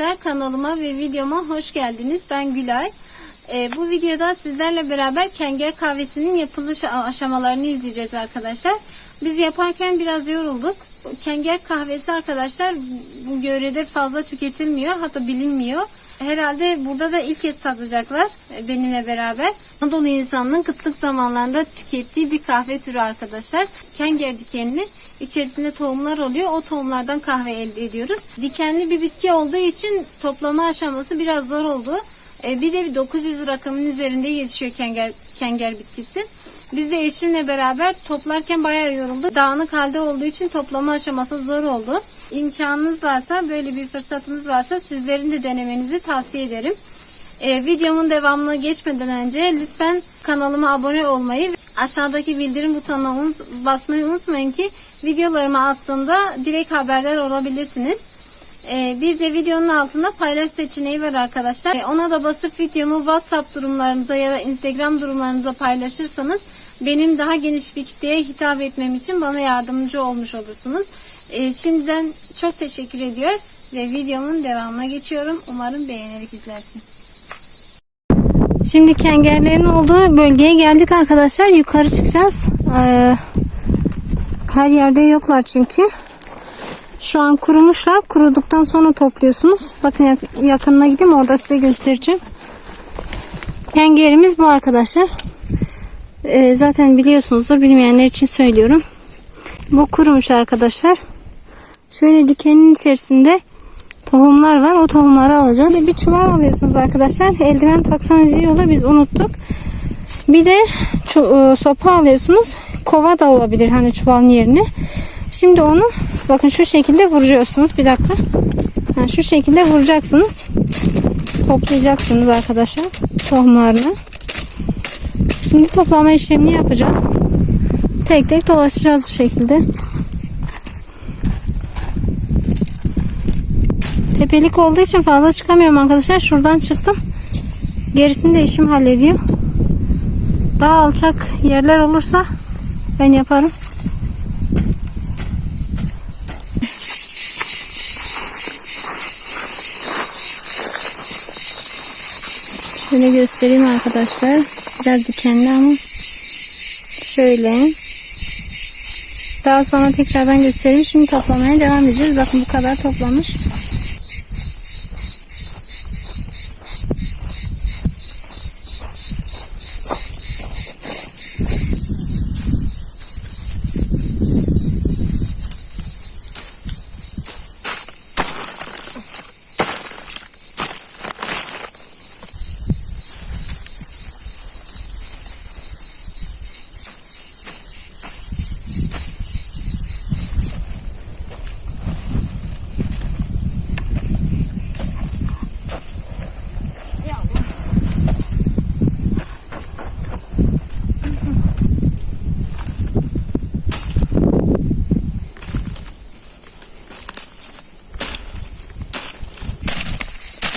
arkadaşlar. Kanalıma ve videoma hoş geldiniz. Ben Gülay. Ee, bu videoda sizlerle beraber kenger kahvesinin yapılış aşamalarını izleyeceğiz arkadaşlar. Biz yaparken biraz yorulduk. Kenger kahvesi arkadaşlar bu yörede fazla tüketilmiyor hatta bilinmiyor. Herhalde burada da ilk kez tadacaklar e, benimle beraber. Anadolu insanının kıtlık zamanlarında tükettiği bir kahve türü arkadaşlar. Kenger dikenli içerisinde tohumlar oluyor. O tohumlardan kahve elde ediyoruz. Dikenli bir bitki olduğu için toplama aşaması biraz zor oldu. E, bir de bir 900 rakamın üzerinde yetişiyor kenger, kenger bitkisi. Biz de eşimle beraber toplarken bayağı yoruldu. Dağınık halde olduğu için toplama aşaması zor oldu. İmkanınız varsa böyle bir fırsatınız varsa sizlerin de denemenizi tavsiye ederim. E, videomun devamına geçmeden önce lütfen kanalıma abone olmayı aşağıdaki bildirim butonuna unut- basmayı unutmayın ki videolarımı attığımda direkt haberdar olabilirsiniz. Ee, bir de videonun altında paylaş seçeneği var arkadaşlar. Ee, ona da basıp videomu WhatsApp durumlarınıza ya da Instagram durumlarınıza paylaşırsanız benim daha geniş bir kitleye hitap etmem için bana yardımcı olmuş olursunuz. Ee, şimdiden çok teşekkür ediyor ve videomun devamına geçiyorum. Umarım beğenerek izlersiniz. Şimdi kengerlerin olduğu bölgeye geldik arkadaşlar. Yukarı çıkacağız. Ee, her yerde yoklar çünkü. Şu an kurumuşlar. Kuruduktan sonra topluyorsunuz. Bakın yak- yakınına gideyim orada size göstereceğim. Kengerimiz bu arkadaşlar. Ee, zaten biliyorsunuzdur. Bilmeyenler için söylüyorum. Bu kurumuş arkadaşlar. Şöyle dikenin içerisinde tohumlar var. O tohumları alacağız. Bir çuval alıyorsunuz arkadaşlar. Eldiven taksanız iyi olur. Biz unuttuk. Bir de e, sopa alıyorsunuz. Kova da olabilir hani çuvalın yerine. Şimdi onu bakın şu şekilde vuruyorsunuz. Bir dakika. Ha, şu şekilde vuracaksınız. Toplayacaksınız arkadaşlar tohumlarını. Şimdi toplama işlemini yapacağız. Tek tek dolaşacağız bu şekilde. Tepelik olduğu için fazla çıkamıyorum arkadaşlar. Şuradan çıktım. Gerisini de işim hallediyor. Daha alçak yerler olursa ben yaparım. Şöyle göstereyim arkadaşlar. Biraz dikenli ama şöyle. Daha sonra tekrardan göstereyim. Şimdi toplamaya devam edeceğiz. Bakın bu kadar toplamış.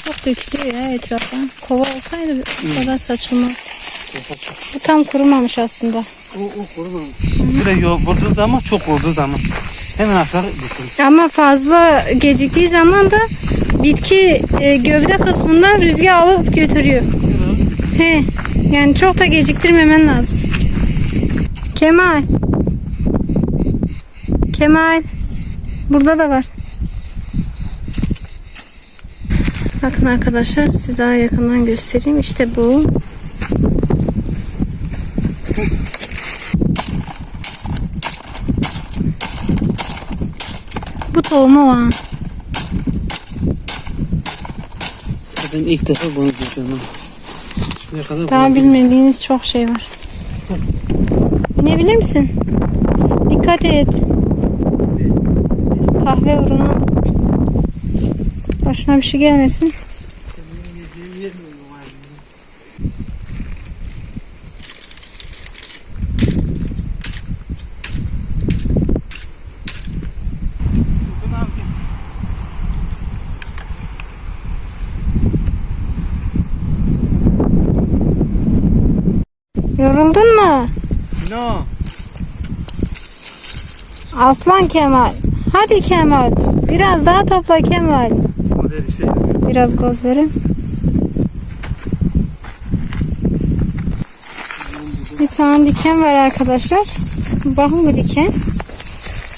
Çok dökülüyor ya etrafa. Kova olsaydı bu kadar saçılmaz. Bu tam kurumamış aslında. O, o kurumamış. Böyle yol vurduğu zaman çok vurduğu zaman hemen aşağı düşür. Ama fazla geciktiği zaman da bitki e, gövde kısmından rüzgar alıp götürüyor. He. Yani çok da geciktirmemen lazım. Kemal. Kemal. Burada da var. Bakın arkadaşlar size daha yakından göstereyim. İşte bu. Bu tohumu var. Ben ilk defa bunu görüyorum. Ne kadar Daha bunu- bilmediğiniz çok şey var. Binebilir misin? Dikkat et. Kahve uğruna başına bir şey gelmesin. Yoruldun mu? No. Aslan Kemal. Hadi Kemal. Biraz daha topla Kemal. Şey. Biraz gaz verin. Bir tane diken var arkadaşlar. Bakın bu diken.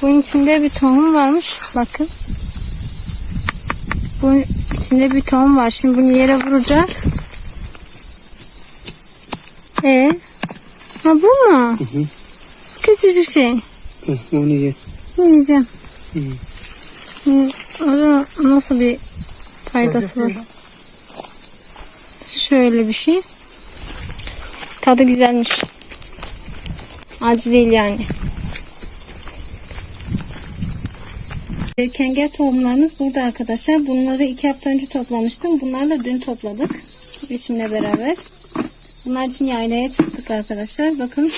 Bunun içinde bir tohum varmış. Bakın. Bunun içinde bir tohum var. Şimdi bunu yere vuracak. E Ha bu mu? Hı hı. Küçücük şey. Hı, onu ye. Yiyeceğim. Hı. Hı, O zaman nasıl bir faydası var? Şöyle bir şey. Tadı güzelmiş. Acı değil yani. Kenger tohumlarımız burada arkadaşlar. Bunları iki hafta önce toplamıştım. Bunları da dün topladık. Biçimle beraber. Bunlar için yaylaya çıktık arkadaşlar. Bakın.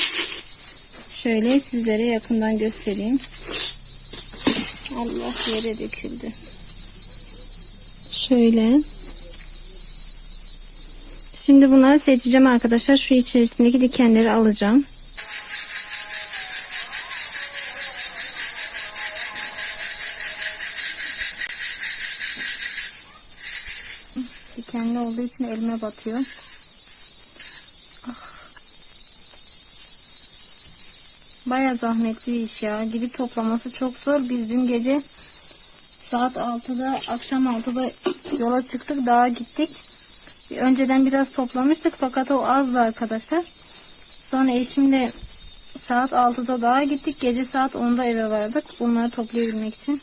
Şöyle sizlere yakından göstereyim. Allah yere döküldü. Şöyle. Şimdi bunları seçeceğim arkadaşlar. Şu içerisindeki dikenleri alacağım. Dikenli olduğu için elime batıyor. Baya zahmetli iş ya. Gidip toplaması çok zor. Biz dün gece saat 6'da akşam 6'da yola çıktık. Dağa gittik. Önceden biraz toplamıştık fakat o azdı arkadaşlar. Sonra eşimle saat 6'da dağa gittik. Gece saat 10'da eve vardık. Bunları toplayabilmek için.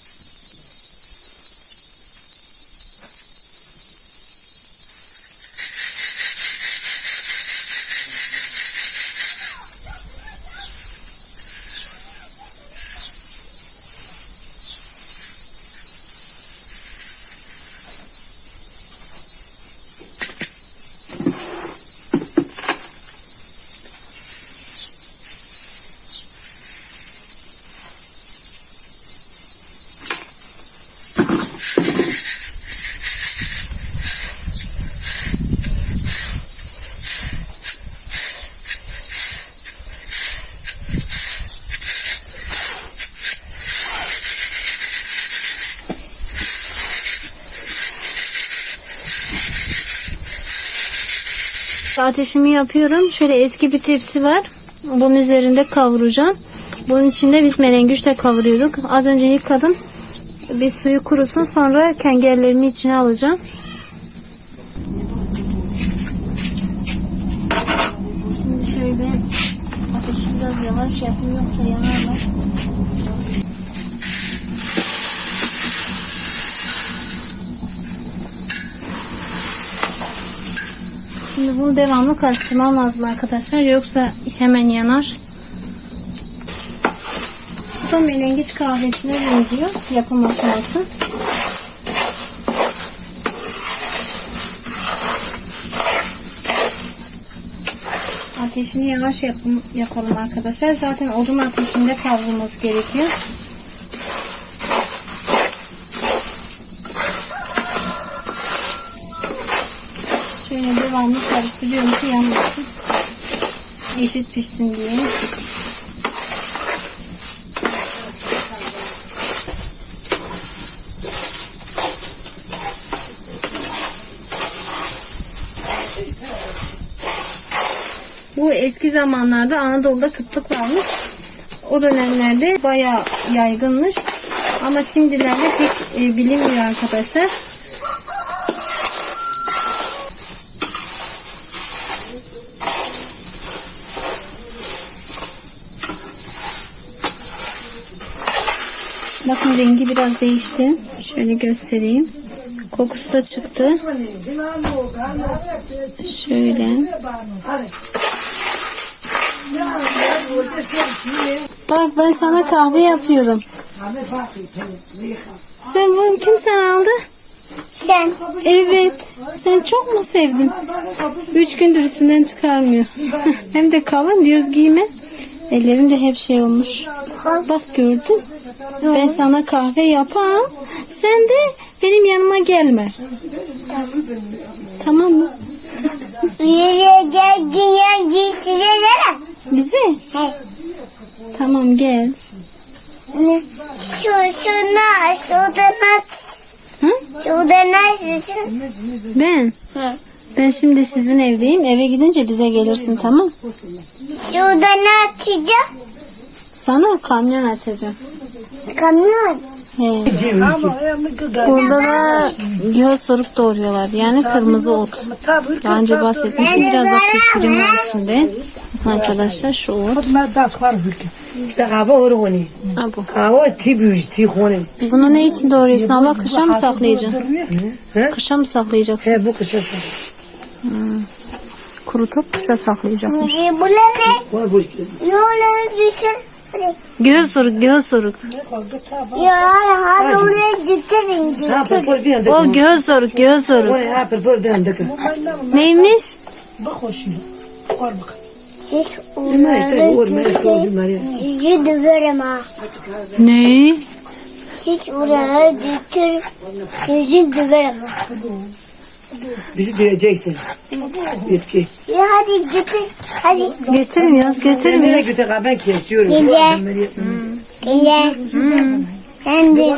Ateşimi yapıyorum. Şöyle eski bir tepsi var. Bunun üzerinde kavuracağım. Bunun içinde biz melengüçle kavuruyorduk. Az önce yıkadım. Bir suyu kurusun sonra kengerlerimi içine alacağım. Şimdi şöyle ateşi biraz yavaş yapayım yoksa yanarlar. Şimdi devamlı karıştırmam lazım arkadaşlar. Yoksa hemen yanar. Bu da melengiç kahvesine benziyor. Yapım aşaması. Ateşini yavaş yapım, yapalım arkadaşlar. Zaten odun ateşinde kavrulması gerekiyor. Ki yanmasın. Eşit pişsin diye. Bu eski zamanlarda Anadolu'da kıtlık varmış. O dönemlerde bayağı yaygınmış. Ama şimdilerde pek e, bilinmiyor arkadaşlar. Bakın rengi biraz değişti. Şöyle göstereyim. Kokusu da çıktı. Şöyle. Bak ben sana kahve yapıyorum. Sen bunu kim sana aldı? Sen. Evet. Sen çok mu sevdin? Üç gündür üstünden çıkarmıyor. Hem de kalın diyoruz giyme. Ellerim de hep şey olmuş. Bak gördün. Ben sana kahve yapam. Sen de benim yanıma gelme. Tamam mı? Bize? Tamam gel. Şu Şu, şuna, şurada Hı? Şurada neredesin? Ben. Ben şimdi sizin evdeyim. Eve gidince bize gelirsin tamam? Şurada ne açacağım? Sana kamyon açacağım. Kamyon. He. Burada da göz sorup doğuruyorlar. Yani kırmızı ot. Daha önce bahsetmiştim. Biraz da pekpirim var içinde. Arkadaşlar şu ot. Bunu ne için doğruyorsun abla? Kışa mı saklayacaksın? He? Kışa mı saklayacaksın? He bu kışa Kurutup kışa saklayacakmış. Bu ne? Var bu. Göz soruk, göz soruk. Ya hadi oraya por bir O göz soruk, göz soruk. Neymiş? İşte o götürün. Maria. Sizi döverim ha. Ne? Siz oraya götür. Sizi döverim ha. Bizi diyeceksin. Yetki. Ya hadi götür. Hadi. Getirin ya, getirin Nereye götür ben kesiyorum. Gece. Gel. Sen de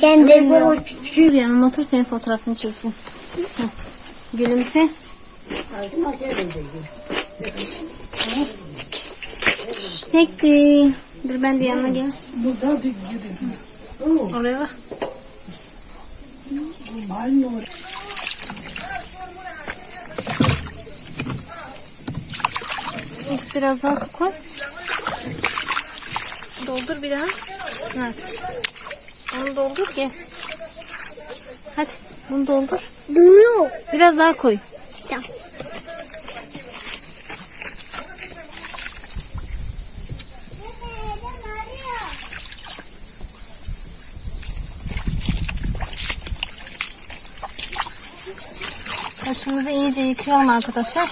sen de Şur yanıma otur senin fotoğrafını çeksin. Gülümse. Çekti. Dur ben de yanına gel. Oraya bak. Biraz daha su koy. Doldur bir daha. Evet. Onu doldur gel. Hadi bunu doldur. Duru. Biraz daha koy. Tamam. Başımızı yıkayalım arkadaşlar.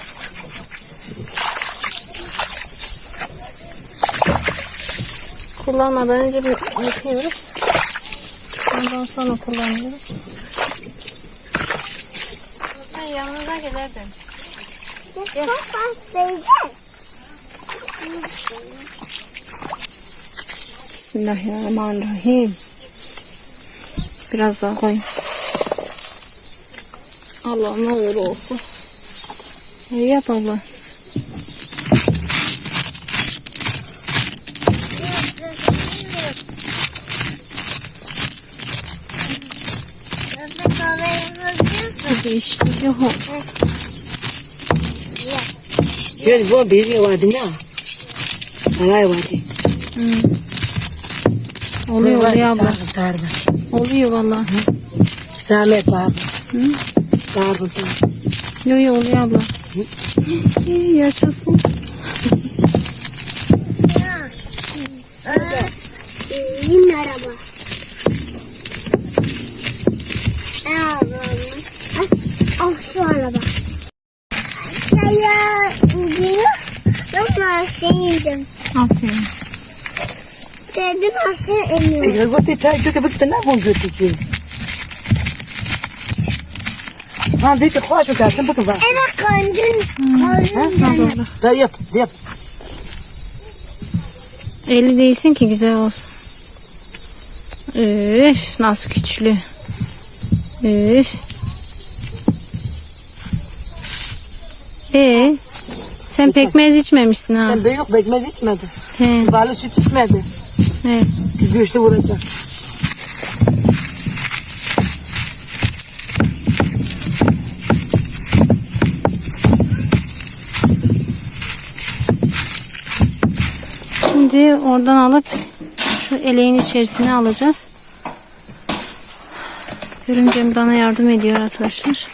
Kullanmadan önce bir yıkıyoruz. Ondan sonra kullanıyoruz. Ben yanınıza giderdim. Çok hastayım. Bismillahirrahmanirrahim. Biraz daha koy. Allah ne olur olsun. İyi yap Allah. Hadi işte yok. Gel bu bir vardı ya. Alay vardı. Oluyor oluyor abla. Darba. Oluyor valla. Zahmet var. Hı? Darba. Yo yo oluyor abla. Yaşasın. Yine araba. Ah, şu araba. Saya gidiyor. Ama sevdim. Aferin. Dedim aslında emiyorum. İşte bu tip tay çünkü bu ne bu götü Ha dedi hoş geldin bu var. Evet. Ha? Kandın. Da yap, yap. Eli değilsin ki güzel olsun. Üf nasıl güçlü. Üf. Ee, sen pekmez içmemişsin ha. Sen büyük bekmez içmedi. He, Balı süt içmedi. he. Güçlü vuracak. Şimdi oradan alıp şu eleğin içerisine alacağız. Görümcem bana yardım ediyor arkadaşlar.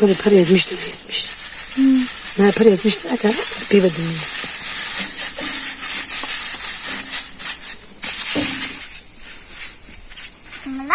Pırı pırı etmişti, ezmiş. Ne pırı etmişti, ne kadar? Bir badın. Lan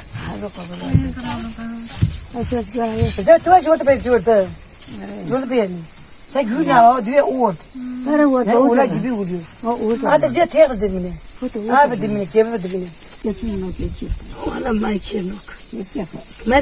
sih pas. Ya. Ada kau boleh. Ayo sekarang ya. Jadi tu aja tu pergi jual tu. Jual pergi. Saya guna awak dia uat. Ada uat. Saya ulat jibi uli. Oh uat. Ada dia tiada di mana. Ada di mana? Kau di mana? Ona mai kirnok. Mai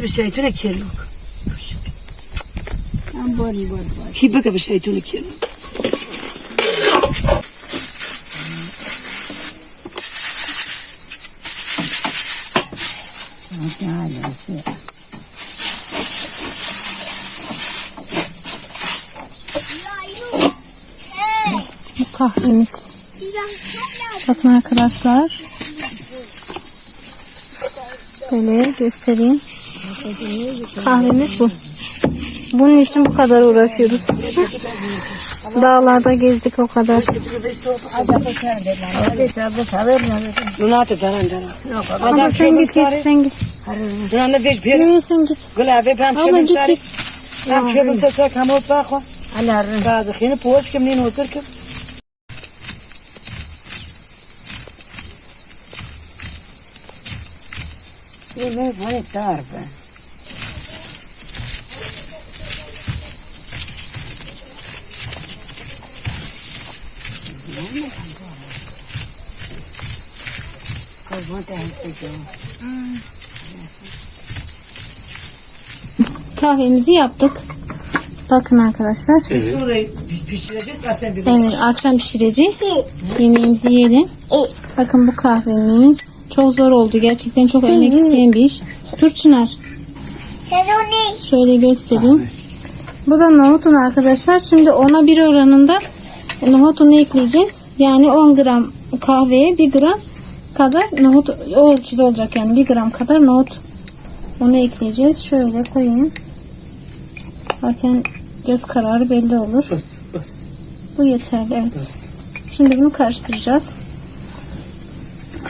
kahvemiz. Bakın arkadaşlar. Böyle göstereyim. Kahvemiz bu. Bunun için bu kadar uğraşıyoruz. Dağlarda gezdik o kadar. Ama sen git git sen git. Yürü sen git. Şöyle git git. Şöyle sese kamot bakwa. Ana rın. Bazı khini poş kim nin otur kim. Ye ne bana tar be. Kahvemizi yaptık. Bakın arkadaşlar. Şurayı pişireceğiz kasen bir. Evet akşam pişireceğiz. Yemeğimizi yiyelim. Bakın bu kahvemiz. Çok zor oldu. Gerçekten çok emek isteyen bir iş. Dur Çınar. Şöyle göstereyim. Bu da nohutun arkadaşlar. Şimdi ona bir oranında nohutunu ekleyeceğiz. Yani 10 gram kahveye 1 gram kadar nohut o ölçüde olacak yani 1 gram kadar nohut onu ekleyeceğiz. Şöyle koyayım. Zaten göz kararı belli olur. Bas bas. Bu yeterli evet. Şimdi bunu karıştıracağız.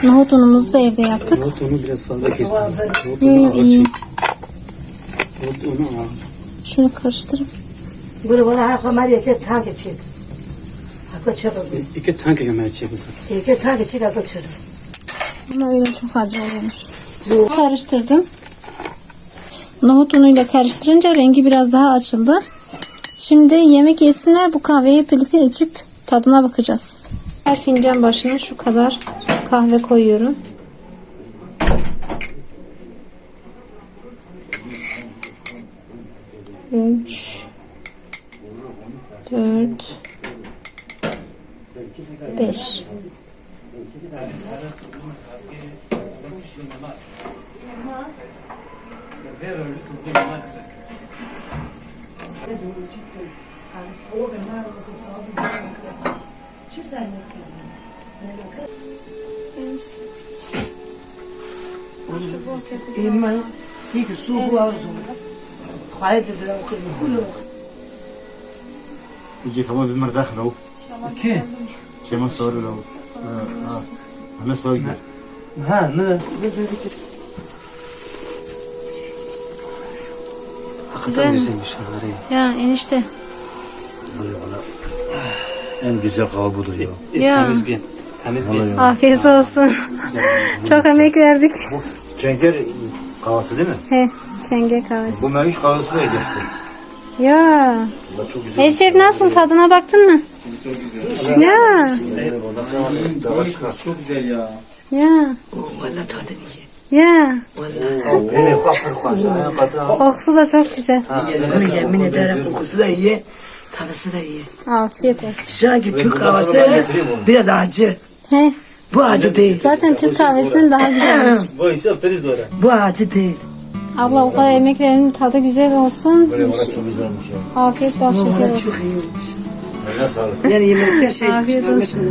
Nohut unumuzu da evde yaptık. Nohut onu biraz fazla kesin. Nohut yo, ağır iyi. çek. Nohut onu ağır. Şunu karıştırıp Bunu bana ha kamar yeke tank çek. Hakka çabuk. İki tank yemeği çekiyor. Yeke tank çek hakka çabuk. Ama öyle çok acı oluyormuş. Karıştırdım. Nohut unuyla karıştırınca rengi biraz daha açıldı. Şimdi yemek yesinler bu kahveyi birlikte içip tadına bakacağız. Her fincan başına şu kadar kahve koyuyorum. Üç, dört, beş. Bilmem. İyi ki su bu arzu. Hayır dedi o kız. Kulu. يجي كمان بالمرزاق لو Kim? كمان صور لو اه انا صور Ha ne? Hakikaten Güzel. güzelmiş kahve. Ya enişte. en güzel kahve budur ya. Ya. Temiz bir. Temiz bir. Afiyet olsun. Çok emek verdik. Kenker kahvesi değil mi? He, kenge kahvesi. Bu memiş kahvesi de geçti. Ya. Bu çok güzel. Eşref nasıl tadına baktın mı? Ya. Çok güzel ya. Ya. Valla tadı iyi. Ya. Beni kapır kapır. Kokusu da çok güzel. Bunu yemin ederim kokusu da iyi. Tadısı da iyi. Afiyet olsun. Şu anki Türk kahvesi biraz acı. He. Bu acı değil. Zaten Türk kahvesinden daha güzelmiş. Bu işe periz ora. Bu acı değil. Abla o kadar emek verin tadı güzel olsun. Böyle bana çok güzelmiş ya. Afiyet bol şeker olsun. çok iyi olmuş. Eline sağlık. Yani yemekte şey Afiyet çıkarmışsın.